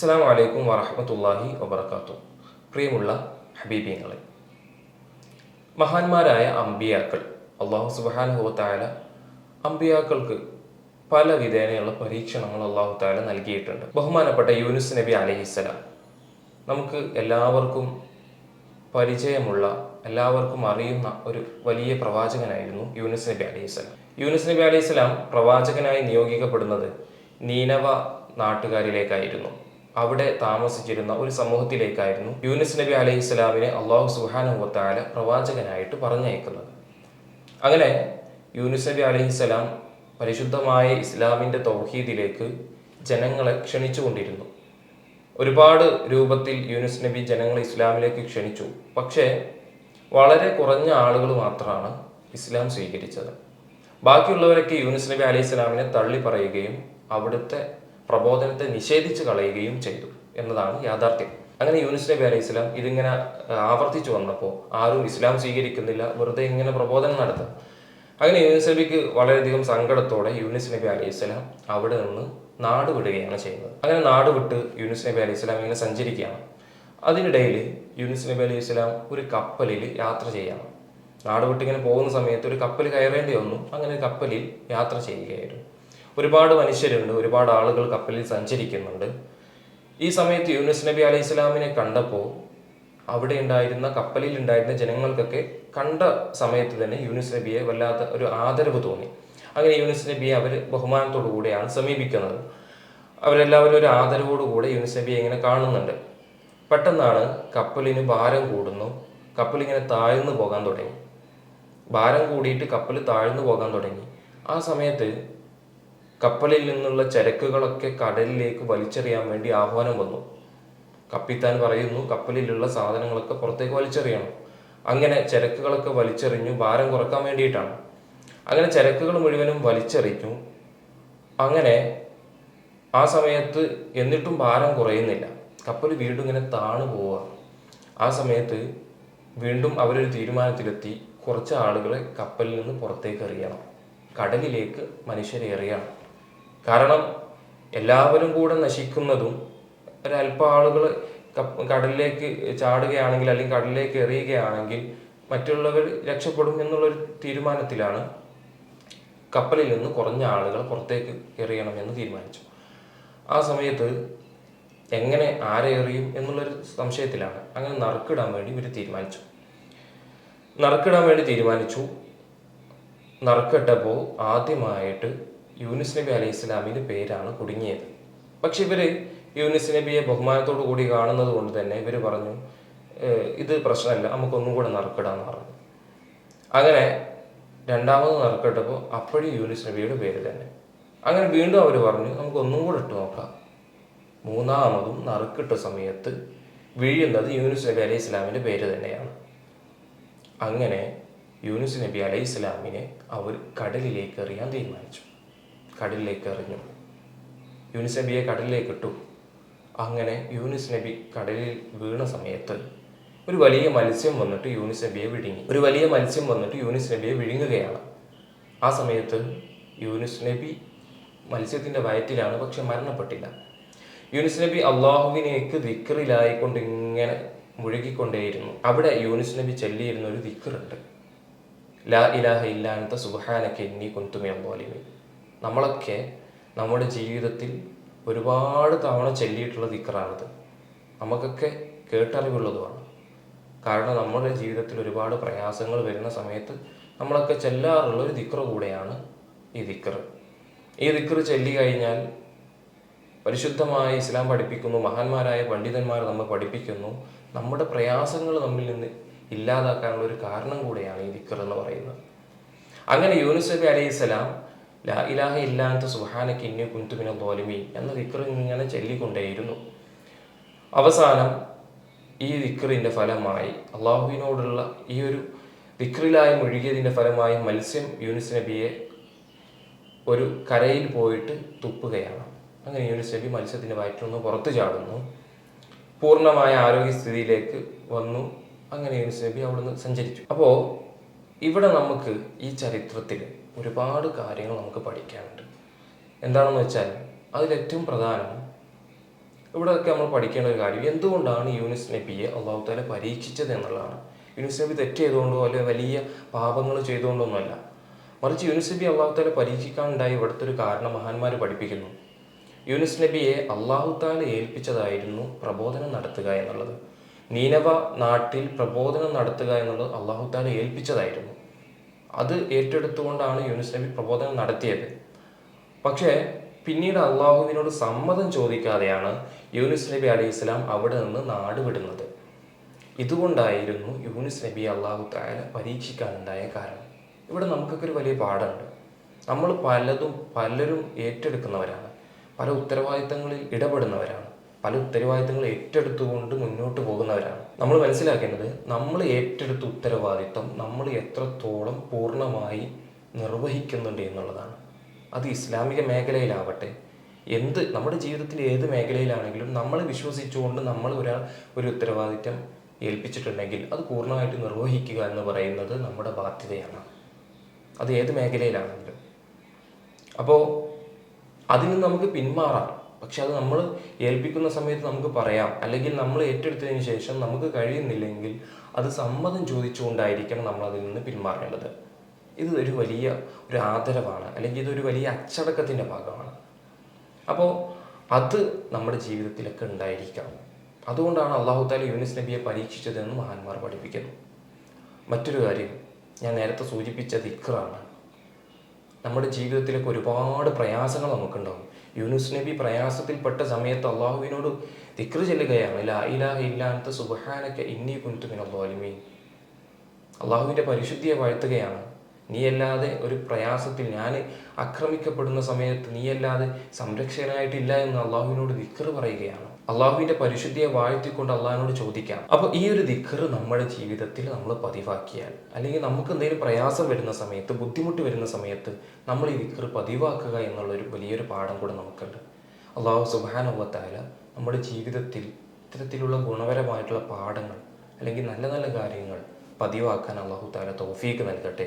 അസ്സാം വലൈക്കും വറഹമത്തല്ലാഹി വബർക്കാത്തു പ്രിയമുള്ള ഹബീബിയങ്ങളെ മഹാന്മാരായ അമ്പിയാക്കൾ അള്ളാഹു സുബാനുഭവത്തായ അമ്പിയാക്കൾക്ക് പല വിധേനയുള്ള പരീക്ഷണങ്ങൾ അള്ളാഹു താല നൽകിയിട്ടുണ്ട്. ബഹുമാനപ്പെട്ട യൂനുസ് നബി അലഹിസ്സലാം നമുക്ക് എല്ലാവർക്കും പരിചയമുള്ള എല്ലാവർക്കും അറിയുന്ന ഒരു വലിയ പ്രവാചകനായിരുന്നു യൂനുസ് നബി അലൈഹിസ്സലാം യൂനുസ് നബി അലൈഹിസ്സലാം പ്രവാചകനായി നിയോഗിക്കപ്പെടുന്നത് നീനവ നാട്ടുകാരിലേക്കായിരുന്നു. അവിടെ താമസിച്ചിരുന്ന ഒരു സമൂഹത്തിലേക്കായിരുന്നു യൂനിസ് നബി അലൈഹി സ്വലാമിനെ അള്ളാഹു സുഹാനുവത്താല പ്രവാചകനായിട്ട് പറഞ്ഞയക്കുന്നത്. അങ്ങനെ യൂനിസ് നബി അലൈഹി സ്വലാം പരിശുദ്ധമായ ഇസ്ലാമിന്റെ തൗഹീദിലേക്ക് ജനങ്ങളെ ക്ഷണിച്ചുകൊണ്ടിരുന്നു. ഒരുപാട് രൂപത്തിൽ യൂനിസ് നബി ജനങ്ങളെ ഇസ്ലാമിലേക്ക് ക്ഷണിച്ചു. പക്ഷേ വളരെ കുറഞ്ഞ ആളുകൾ മാത്രമാണ് ഇസ്ലാം സ്വീകരിച്ചത്. ബാക്കിയുള്ളവരൊക്കെ യൂനിസ് നബി അലൈഹി സ്വലാമിനെ തള്ളി പറയുകയും അവിടുത്തെ പ്രബോധനത്തെ നിഷേധിച്ചു കളയുകയും ചെയ്തു എന്നതാണ് യാഥാർത്ഥ്യം. അങ്ങനെ യൂനുസ് നബി അലൈഹി ഇസ്ലാം ഇതിങ്ങനെ ആവർത്തിച്ചു വന്നപ്പോൾ ആരും ഇസ്ലാം സ്വീകരിക്കുന്നില്ല വെറുതെ ഇങ്ങനെ പ്രബോധനം നടത്താം. അങ്ങനെ യൂനുസ് നബിക്ക് വളരെയധികം സങ്കടത്തോടെ യൂനുസ് നബി അലൈഹി ഇസ്ലാം അവിടെ നിന്ന് നാട് വിടുകയാണ് ചെയ്യുന്നത്. അങ്ങനെ നാട് വിട്ട് യൂനുസ് നബി അലൈഹി ഇസ്ലാം ഇങ്ങനെ സഞ്ചരിക്കുകയാണ്. അതിനിടയിൽ യൂനുസ് നബി അലൈഹി ഇസ്ലാം ഒരു കപ്പലിൽ യാത്ര ചെയ്യണം നാട് വിട്ട് ഇങ്ങനെ പോകുന്ന സമയത്ത് ഒരു കപ്പൽ കയറേണ്ടി വന്നു. അങ്ങനെ കപ്പലിൽ യാത്ര ചെയ്യുകയായിരുന്നു. ഒരുപാട് മനുഷ്യരുണ്ട് ഒരുപാട് ആളുകൾ കപ്പലിൽ സഞ്ചരിക്കുന്നുണ്ട്. ഈ സമയത്ത് യൂനുസ് നബി അലൈഹി സ്വലാമിനെ കണ്ടപ്പോൾ അവിടെ ഉണ്ടായിരുന്ന കപ്പലിൽ ഉണ്ടായിരുന്ന ജനങ്ങൾക്കൊക്കെ കണ്ട സമയത്ത് തന്നെ യൂനുസ് നബിയെ വല്ലാത്ത ഒരു ആദരവ് തോന്നി. അങ്ങനെ യൂനുസ് നബിയെ അവർ ബഹുമാനത്തോടു കൂടെയാണ് സമീപിക്കുന്നത്. അവരെല്ലാവരും ഒരു ആദരവോടുകൂടെ യൂനുസ് നബിയെ ഇങ്ങനെ കാണുന്നുണ്ട്. പെട്ടെന്നാണ് കപ്പലിന് ഭാരം കൂടുന്നു. കപ്പലിങ്ങനെ താഴ്ന്നു പോകാൻ തുടങ്ങി. ഭാരം കൂടിയിട്ട് കപ്പൽ താഴ്ന്നു പോകാൻ തുടങ്ങി. ആ സമയത്ത് കപ്പലിൽ നിന്നുള്ള ചരക്കുകളൊക്കെ കടലിലേക്ക് വലിച്ചെറിയാൻ വേണ്ടി ആഹ്വാനം വന്നു. കപ്പിത്താൻ പറയുന്നു കപ്പലിലുള്ള സാധനങ്ങളൊക്കെ പുറത്തേക്ക് വലിച്ചെറിയണം. അങ്ങനെ ചരക്കുകളൊക്കെ വലിച്ചെറിഞ്ഞു ഭാരം കുറയ്ക്കാൻ വേണ്ടിയിട്ടാണ്. അങ്ങനെ ചരക്കുകൾ മുഴുവനും വലിച്ചെറിഞ്ഞു. അങ്ങനെ ആ സമയത്ത് എന്നിട്ടും ഭാരം കുറയുന്നില്ല. കപ്പൽ വീണ്ടും ഇങ്ങനെ താണു പോവുക. ആ സമയത്ത് വീണ്ടും അവരൊരു തീരുമാനത്തിലെത്തി. കുറച്ച് ആളുകളെ കപ്പലിൽ നിന്ന് പുറത്തേക്ക് എറിയണം. കടലിലേക്ക് മനുഷ്യരെ എറിയണം. കാരണം എല്ലാവരും കൂടെ നശിക്കുന്നതും ഒരല്പ ആളുകൾ കടലിലേക്ക് ചാടുകയാണെങ്കിൽ അല്ലെങ്കിൽ കടലിലേക്ക് എറിയുകയാണെങ്കിൽ മറ്റുള്ളവർ രക്ഷപ്പെടും എന്നുള്ളൊരു തീരുമാനത്തിലാണ് കപ്പലിൽ നിന്ന് കുറഞ്ഞ ആളുകൾ പുറത്തേക്ക് എറിയണം എന്ന് തീരുമാനിച്ചു. ആ സമയത്ത് എങ്ങനെ ആരെ എറിയും എന്നുള്ളൊരു സംശയത്തിലാണ്. അങ്ങനെ നറുക്കിടാൻ വേണ്ടി ഇവർ തീരുമാനിച്ചു. നറുക്കിടാൻ വേണ്ടി തീരുമാനിച്ചു. നറുക്കിട്ടപ്പോൾ ആദ്യമായിട്ട് യൂനിസ് നബി അലൈഹി ഇസ്ലാമിന്റെ പേരാണ് കുടുങ്ങിയത്. പക്ഷെ ഇവർ യൂനിസ് നബിയെ ബഹുമാനത്തോടു കൂടി കാണുന്നത് കൊണ്ട് തന്നെ ഇവർ പറഞ്ഞു ഇത് പ്രശ്നമല്ല നമുക്കൊന്നും കൂടെ നറുക്കിടാന്ന് പറഞ്ഞു. അങ്ങനെ രണ്ടാമത് നറുക്കിട്ടപ്പോൾ അപ്പോഴും യൂനിസ് നബിയുടെ പേര് തന്നെ. അങ്ങനെ വീണ്ടും അവർ പറഞ്ഞു നമുക്ക് ഒന്നും കൂടെ ഇട്ട് നോക്കാം. മൂന്നാമതും നറുക്കിട്ട സമയത്ത് വീഴുന്നത് യൂനുസ് നബി അലൈഹി ഇസ്ലാമിന്റെ പേര് തന്നെയാണ്. അങ്ങനെ യൂനുസ് നബി അലൈഹി ഇസ്ലാമിനെ അവർ കടലിലേക്ക് എറിയാൻ തീരുമാനിച്ചു. കടലിലേക്ക് എറിഞ്ഞു. യൂനിസ് നബിയെ കടലിലേക്ക് ഇട്ടു. അങ്ങനെ യൂനിസ് നബി കടലിൽ വീണ സമയത്ത് ഒരു വലിയ മത്സ്യം വന്നിട്ട് യൂനിസ് നബിയെ വിഴുങ്ങി. ഒരു വലിയ മത്സ്യം വന്നിട്ട് യൂനിസ് നബിയെ വിഴുങ്ങുകയാണ്. ആ സമയത്ത് യൂനിസ് നബി മത്സ്യത്തിന്റെ വയറ്റിലാണ് പക്ഷെ മരണപ്പെട്ടില്ല. യൂനിസ് നബി അള്ളാഹുവിനേക്ക് ദിക്കറിലായിക്കൊണ്ട് ഇങ്ങനെ മുഴുകിക്കൊണ്ടേയിരുന്നു. അവിടെ യൂനിസ് നബി ചൊല്ലിയിരുന്ന ഒരു ദിക്കറുണ്ട് ലാ ഇലാഹ ഇല്ലാത്ത സുബഹാനക്കെ എന്നീ കൊന്തുമേ അമ്പോലിമി നമ്മളൊക്കെ നമ്മുടെ ജീവിതത്തിൽ ഒരുപാട് തവണ ചൊല്ലിയിട്ടുള്ള ദിക്കറാണത്. നമുക്കൊക്കെ കേട്ടറിവുള്ളതുമാണ്. കാരണം നമ്മുടെ ജീവിതത്തിൽ ഒരുപാട് പ്രയാസങ്ങൾ വരുന്ന സമയത്ത് നമ്മളൊക്കെ ചെല്ലാറുള്ള ഒരു ദിക്കറ് കൂടെയാണ് ഈ ദിക്കറ്. ഈ ദിക്കറ് ചൊല്ലി കഴിഞ്ഞാൽ പരിശുദ്ധമായ ഇസ്ലാം പഠിപ്പിക്കുന്നു മഹാന്മാരായ പണ്ഡിതന്മാർ നമ്മൾ പഠിപ്പിക്കുന്നു. നമ്മുടെ പ്രയാസങ്ങൾ നമ്മിൽ നിന്ന് ഇല്ലാതാക്കാനുള്ള ഒരു കാരണം കൂടെയാണ് ഈ ദിക്കർ എന്ന് പറയുന്നത്. അങ്ങനെ യൂനുസ് നബി അലൈഹി സ്വലാം ലാ ഇലാഹ ഇല്ലാത്ത സുഹാനക്ക് ഇന്നെ കുന്തുമിന തോലിമി എന്ന ദിക്കർ ഇങ്ങനെ ചൊല്ലിക്കൊണ്ടേയിരുന്നു. അവസാനം ഈ ദിക്കറിന്റെ ഫലമായി അള്ളാഹുവിനോടുള്ള ഈ ഒരു ദിക്റിലായി മുഴുകിയതിന്റെ ഫലമായി മത്സ്യം യൂനിസ് നബിയെ ഒരു കരയിൽ പോയിട്ട് തുപ്പുകയാണ്. അങ്ങനെ യൂനിസ് നബി മത്സ്യത്തിന്റെ വയറ്റിൽ നിന്ന് പുറത്തു ചാടുന്നു. പൂർണമായ ആരോഗ്യസ്ഥിതിയിലേക്ക് വന്നു. അങ്ങനെ യൂനിസ് നബി അവിടുന്ന് സഞ്ചരിച്ചു. അപ്പോൾ ഇവിടെ നമുക്ക് ഈ ചരിത്രത്തിൽ ഒരുപാട് കാര്യങ്ങൾ നമുക്ക് പഠിക്കാനുണ്ട്. എന്താണെന്ന് വെച്ചാൽ അതിലേറ്റവും പ്രധാനം ഇവിടെയൊക്കെ നമ്മൾ പഠിക്കേണ്ട ഒരു കാര്യം എന്തുകൊണ്ടാണ് യൂനിസ് നബിയെ അള്ളാഹു താല പരീക്ഷിച്ചത് എന്നുള്ളതാണ്. യൂനിസ് നബി തെറ്റ് ചെയ്തുകൊണ്ടോ അല്ലെങ്കിൽ വലിയ പാപങ്ങൾ ചെയ്തുകൊണ്ടൊന്നുമല്ല മറിച്ച് യൂനിസ് നബി അള്ളാഹു താല പരീക്ഷിക്കാനുണ്ടായ ഇവിടുത്തെ ഒരു കാരണം മഹാന്മാർ പഠിപ്പിക്കുന്നു. യൂനിസ് നബിയെ അള്ളാഹു താല ഏൽപ്പിച്ചതായിരുന്നു പ്രബോധനം നടത്തുക എന്നുള്ളത്. നീനവ നാട്ടിൽ പ്രബോധനം നടത്തുക എന്നുള്ളത് അള്ളാഹു താല ഏൽപ്പിച്ചതായിരുന്നു. അത് ഏറ്റെടുത്തുകൊണ്ടാണ് യൂനുസ് നബി പ്രബോധനം നടത്തിയത്. പക്ഷേ പിന്നീട് അള്ളാഹുവിനോട് സമ്മതം ചോദിക്കാതെയാണ് യൂനുസ് നബി അലൈഹി ഇസ്ലാം അവിടെ നിന്ന് നാടുവിടുന്നത് ഇതുകൊണ്ടായിരുന്നു യൂനുസ് നബി അള്ളാഹു താല പരീക്ഷിക്കാനുണ്ടായ കാരണം. ഇവിടെ നമുക്കൊക്കെ ഒരു വലിയ പാഠമുണ്ട്. നമ്മൾ പലതും പലരും ഏറ്റെടുക്കുന്നവരാണ്. പല ഉത്തരവാദിത്തങ്ങളിൽ ഇടപെടുന്നവരാണ്. പല ഉത്തരവാദിത്തങ്ങൾ ഏറ്റെടുത്തുകൊണ്ട് മുന്നോട്ട് പോകുന്നവരാണ്. നമ്മൾ മനസ്സിലാക്കേണ്ടത് നമ്മൾ ഏറ്റെടുത്ത ഉത്തരവാദിത്തം നമ്മൾ എത്രത്തോളം പൂർണമായി നിർവഹിക്കുന്നുണ്ട് എന്നുള്ളതാണ്. അത് ഇസ്ലാമിക മേഖലയിലാവട്ടെ എന്ത് നമ്മുടെ ജീവിതത്തിൽ ഏത് മേഖലയിലാണെങ്കിലും നമ്മൾ വിശ്വസിച്ചുകൊണ്ട് നമ്മൾ ഒരാൾ ഒരു ഉത്തരവാദിത്തം ഏൽപ്പിച്ചിട്ടുണ്ടെങ്കിൽ അത് പൂർണമായിട്ട് നിർവഹിക്കുക എന്ന് പറയുന്നത് നമ്മുടെ ബാധ്യതയാണ്. അത് ഏത് മേഖലയിലാണെങ്കിലും. അപ്പോൾ അതിന് നമുക്ക് പിന്മാറാം. പക്ഷെ അത് നമ്മൾ ഏൽപ്പിക്കുന്ന സമയത്ത് നമുക്ക് പറയാം. അല്ലെങ്കിൽ നമ്മൾ ഏറ്റെടുത്തതിന് ശേഷം നമുക്ക് കഴിയുന്നില്ലെങ്കിൽ അത് സമ്മതം ചോദിച്ചുകൊണ്ടായിരിക്കണം നമ്മൾ അതിൽ നിന്ന് പിന്മാറേണ്ടത്. ഇത് ഒരു വലിയ ഒരു ആദരവാണ്. അല്ലെങ്കിൽ ഇതൊരു വലിയ അച്ചടക്കത്തിന്റെ ഭാഗമാണ്. അപ്പോൾ അത് നമ്മുടെ ജീവിതത്തിലൊക്കെ ഉണ്ടായിരിക്കണം. അതുകൊണ്ടാണ് അള്ളാഹു താല യൂനിസ് നബിയെ പരീക്ഷിച്ചതെന്ന് മഹാന്മാർ പഠിപ്പിക്കുന്നു. മറ്റൊരു കാര്യം ഞാൻ നേരത്തെ സൂചിപ്പിച്ച ദിക്റാണ്. നമ്മുടെ ജീവിതത്തിലൊക്കെ ഒരുപാട് പ്രയാസങ്ങൾ നമുക്കുണ്ടാവും. യൂനുസ് നബി പ്രയാസത്തിൽപ്പെട്ട സമയത്ത് അള്ളാഹുവിനോട് തിക്ർ ചെല്ലുകയാണ് ലാ ഇലാഹ ഇല്ലാത്ത സുബഹാനൊക്കെ ഇന്നി കുന്തുമിനീൻ അള്ളാഹുവിന്റെ പരിശുദ്ധിയെ വാഴ്ത്തുകയാണ്. നീയല്ലാതെ ഒരു പ്രയാസത്തിൽ ഞാൻ ആക്രമിക്കപ്പെടുന്ന സമയത്ത് നീയല്ലാതെ സംരക്ഷകനായിട്ടില്ല എന്ന് അള്ളാഹുവിനോട് ദിക്കർ പറയുകയാണ്. അള്ളാഹുവിന്റെ പരിശുദ്ധിയെ വാഴ്ത്തിക്കൊണ്ട് അള്ളാഹിനോട് ചോദിക്കാം. അപ്പൊ ഈ ഒരു ദിക്കർ നമ്മുടെ ജീവിതത്തിൽ നമ്മൾ പതിവാക്കിയാൽ അല്ലെങ്കിൽ നമുക്ക് എന്തെങ്കിലും പ്രയാസം വരുന്ന സമയത്ത് ബുദ്ധിമുട്ട് വരുന്ന സമയത്ത് നമ്മൾ ഈ ദിക്കർ പതിവാക്കുക എന്നുള്ളൊരു വലിയൊരു പാഠം കൂടെ നമുക്കുണ്ട്. അള്ളാഹു സുബാനുവത്തായ നമ്മുടെ ജീവിതത്തിൽ ഇത്തരത്തിലുള്ള ഗുണപരമായിട്ടുള്ള പാഠങ്ങൾ അല്ലെങ്കിൽ നല്ല നല്ല കാര്യങ്ങൾ പതിവാക്കാൻ അള്ളാഹു താല തൗഫീക്ക് നൽകട്ടെ.